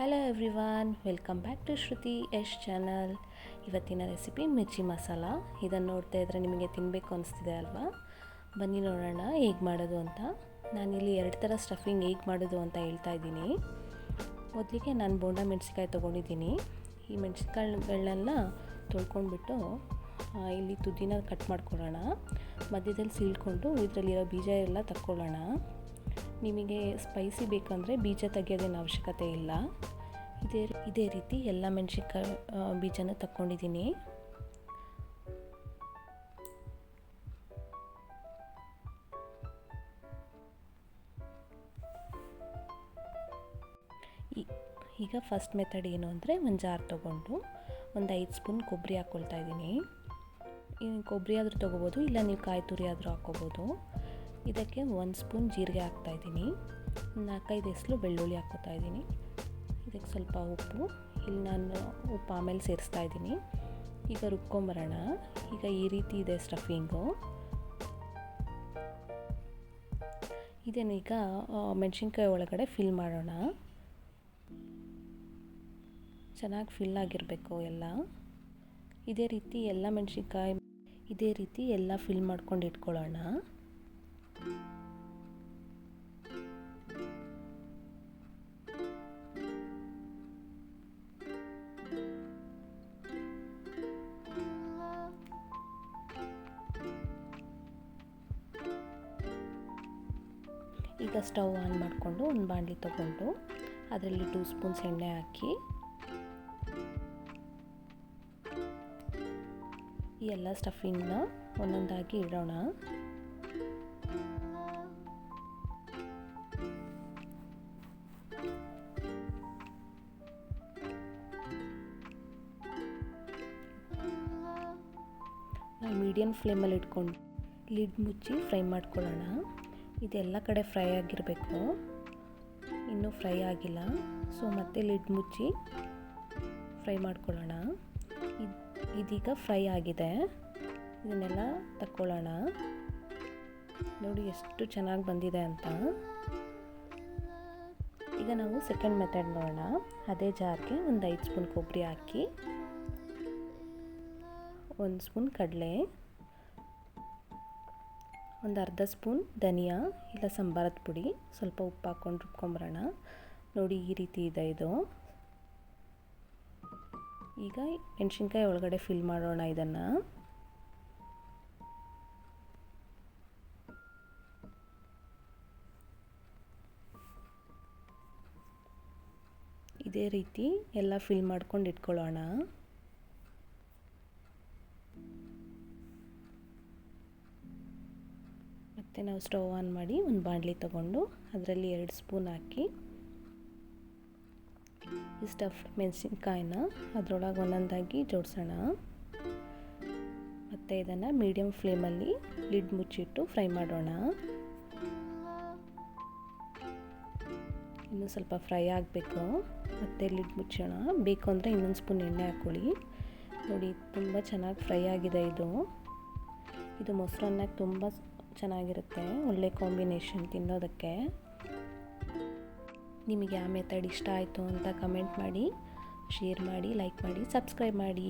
Hello everyone welcome back to Shruti Yash channel ಇವತ್ತಿನ recipe mirchi masala. ಇದನ್ನು ನೋಡ್ತಾ ಇದ್ದರೆ ನಿಮಗೆ ತಿನ್ನಬೇಕು ಅನಿಸ್ತಿದೆ ಅಲ್ವಾ? ಬನ್ನಿ ನೋಡೋಣ ಹೇಗೆ ಮಾಡೋದು ಅಂತ. ನಾನಿಲ್ಲಿ ಎರಡು ಥರ ಸ್ಟಫಿಂಗ್ ಹೇಗೆ ಮಾಡೋದು ಅಂತ ಹೇಳ್ತಾ ಇದ್ದೀನಿ. ಮೊದಲಿಗೆ ನಾನು ಬೋಂಡ ಮೆಣಸಿನ್ಕಾಯಿ ತೊಗೊಂಡಿದ್ದೀನಿ. ಈ ಮೆಣಸಿನ್ಕಾಯಿಗಳನ್ನೆಲ್ಲ ತೊಳ್ಕೊಂಡ್ಬಿಟ್ಟು ಇಲ್ಲಿ ತುದಿನ ಕಟ್ ಮಾಡ್ಕೊಳ್ಳೋಣ. ಮಧ್ಯದಲ್ಲಿ ಸೀಳ್ಕೊಂಡು ಇದರಲ್ಲಿರೋ ಬೀಜ ಎಲ್ಲ ತಕ್ಕೊಳ್ಳೋಣ. ನಿಮಗೆ ಸ್ಪೈಸಿ ಬೇಕಂದರೆ ಬೀಜ ತೆಗೆಯೋದೇನು ಅವಶ್ಯಕತೆ ಇಲ್ಲ. ಇದೇ ಇದೇ ರೀತಿ ಎಲ್ಲ ಮೆಣಸಿನ್ಕಾಯಿ ಬೀಜನ ತಕ್ಕೊಂಡಿದ್ದೀನಿ. ಈಗ ಫಸ್ಟ್ ಮೆಥಡ್ ಏನು ಅಂದರೆ ಒಂದು ಜಾರ್ ತೊಗೊಂಡು ಒಂದು ಐದು ಸ್ಪೂನ್ ಕೊಬ್ಬರಿ ಹಾಕ್ಕೊಳ್ತಾ ಇದ್ದೀನಿ. ಕೊಬ್ಬರಿ ಆದರೂ ತೊಗೋಬೋದು, ಇಲ್ಲ ನೀವು ಕಾಯಿ ತುರಿ ಆದರೂ ಹಾಕ್ಕೋಬೋದು ಇದಕ್ಕೆ ಒಂದು ಸ್ಪೂನ್ ಜೀರಿಗೆ ಹಾಕ್ತಾಯಿದ್ದೀನಿ ನಾಲ್ಕೈದು ಎಸ್ಲು ಬೆಳ್ಳುಳ್ಳಿ ಹಾಕ್ಕೋತಾ ಇದ್ದೀನಿ. ಇದಕ್ಕೆ ಸ್ವಲ್ಪ ಉಪ್ಪು. ಇಲ್ಲಿ ನಾನು ಉಪ್ಪು ಆಮೇಲೆ ಸೇರಿಸ್ತಾ ಇದ್ದೀನಿ. ಈಗ ರುಬ್ಕೊಂಬರೋಣ. ಈಗ ಈ ರೀತಿ ಇದೆ ಸ್ಟಫಿಂಗು. ಈಗ ಮೆಣಸಿನ್ಕಾಯಿ ಒಳಗಡೆ ಫಿಲ್ ಮಾಡೋಣ. ಚೆನ್ನಾಗಿ ಫಿಲ್ ಆಗಿರಬೇಕು ಎಲ್ಲ. ಇದೇ ರೀತಿ ಎಲ್ಲ ಮೆಣಸಿನ್ಕಾಯಿ, ಇದೇ ರೀತಿ ಎಲ್ಲ ಫಿಲ್ ಮಾಡ್ಕೊಂಡು ಇಟ್ಕೊಳ್ಳೋಣ. ಈಗ ಸ್ಟವ್ ಆನ್ ಮಾಡಿಕೊಂಡು ಒಂದು ಬಾಂಡ್ಲಿ ತೊಗೊಂಡು ಅದರಲ್ಲಿ ಟೂ ಸ್ಪೂನ್ಸ್ ಎಣ್ಣೆ ಹಾಕಿ ಈ ಎಲ್ಲ ಸ್ಟಫಿಂಗ್ನ ಒಂದೊಂದಾಗಿ ಇಡೋಣ. ನಾವು ಮೀಡಿಯಮ್ ಫ್ಲೇಮಲ್ಲಿ ಇಟ್ಕೊಂಡು ಲಿಡ್ ಮುಚ್ಚಿ ಫ್ರೈ ಮಾಡ್ಕೊಳ್ಳೋಣ. ಇದೆಲ್ಲ ಕಡೆ ಫ್ರೈ ಆಗಿರಬೇಕು. ಇನ್ನೂ ಫ್ರೈ ಆಗಿಲ್ಲ. ಸೊ ಮತ್ತೆ ಲಿಡ್ ಮುಚ್ಚಿ ಫ್ರೈ ಮಾಡ್ಕೊಳ್ಳೋಣ. ಇದೀಗ ಫ್ರೈ ಆಗಿದೆ. ಇದನ್ನೆಲ್ಲ ತಕ್ಕೊಳ್ಳೋಣ. ನೋಡಿ ಎಷ್ಟು ಚೆನ್ನಾಗಿ ಬಂದಿದೆ ಅಂತ. ಈಗ ನಾವು ಸೆಕೆಂಡ್ ಮೆಥಡ್ ನೋಡೋಣ. ಅದೇ ಜಾರ್ಗೆ ಒಂದು ಐದು ಸ್ಪೂನ್ ಕೊಬ್ಬರಿ ಹಾಕಿ. ಒಂದು ಸ್ಪೂನ್ ಕಡಲೆ, ಒಂದು ಅರ್ಧ ಸ್ಪೂನ್ ಧನಿಯಾ, ಇಲ್ಲ ಸಂಬಾರದ ಪುಡಿ, ಸ್ವಲ್ಪ ಉಪ್ಪು ಹಾಕ್ಕೊಂಡು ರುಬ್ಕೊಂಬರೋಣ. ನೋಡಿ ಈ ರೀತಿ ಇದೆ ಇದು. ಈಗ ಮೆಣಸಿನ್ಕಾಯಿ ಒಳಗಡೆ ಫಿಲ್ ಮಾಡೋಣ ಇದನ್ನು. ಇದೇ ರೀತಿ ಎಲ್ಲ ಫಿಲ್ ಮಾಡ್ಕೊಂಡು ಇಟ್ಕೊಳ್ಳೋಣ. ಮತ್ತು ನಾವು ಸ್ಟವ್ ಆನ್ ಮಾಡಿ ಒಂದು ಬಾಣಲಿ ತಗೊಂಡು ಅದರಲ್ಲಿ ಎರಡು ಸ್ಪೂನ್ ಹಾಕಿ ಈ ಸ್ಟಫ್ ಮೆಣಸಿನ್ಕಾಯಿನ ಅದರೊಳಗೆ ಒಂದೊಂದಾಗಿ ಜೋಡಿಸೋಣ. ಮತ್ತು ಇದನ್ನು ಮೀಡಿಯಮ್ ಫ್ಲೇಮಲ್ಲಿ ಲಿಡ್ ಮುಚ್ಚಿಟ್ಟು ಫ್ರೈ ಮಾಡೋಣ. ಇನ್ನೂ ಸ್ವಲ್ಪ ಫ್ರೈ ಆಗಬೇಕು. ಮತ್ತು ಲಿಡ್ ಮುಚ್ಚೋಣ. ಬೇಕು ಅಂದರೆ ಇನ್ನೊಂದು ಸ್ಪೂನ್ ಎಣ್ಣೆ ಹಾಕ್ಕೊಳ್ಳಿ. ನೋಡಿ, ತುಂಬ ಚೆನ್ನಾಗಿ ಫ್ರೈ ಆಗಿದೆ ಇದು. ಇದು ಮೊಸರನ್ನಕ್ಕೆ ತುಂಬ ಚೆನ್ನಾಗಿರುತ್ತೆ, ಒಳ್ಳೆ ಕಾಂಬಿನೇಷನ್ ತಿನ್ನೋದಕ್ಕೆ. ನಿಮಗೆ ಆ ಮೆಥಡ್ ಇಷ್ಟ ಆಯಿತು ಅಂತ ಕಮೆಂಟ್ ಮಾಡಿ ಶೇರ್ ಮಾಡಿ ಲೈಕ್ ಮಾಡಿ ಸಬ್ಸ್ಕ್ರೈಬ್ ಮಾಡಿ.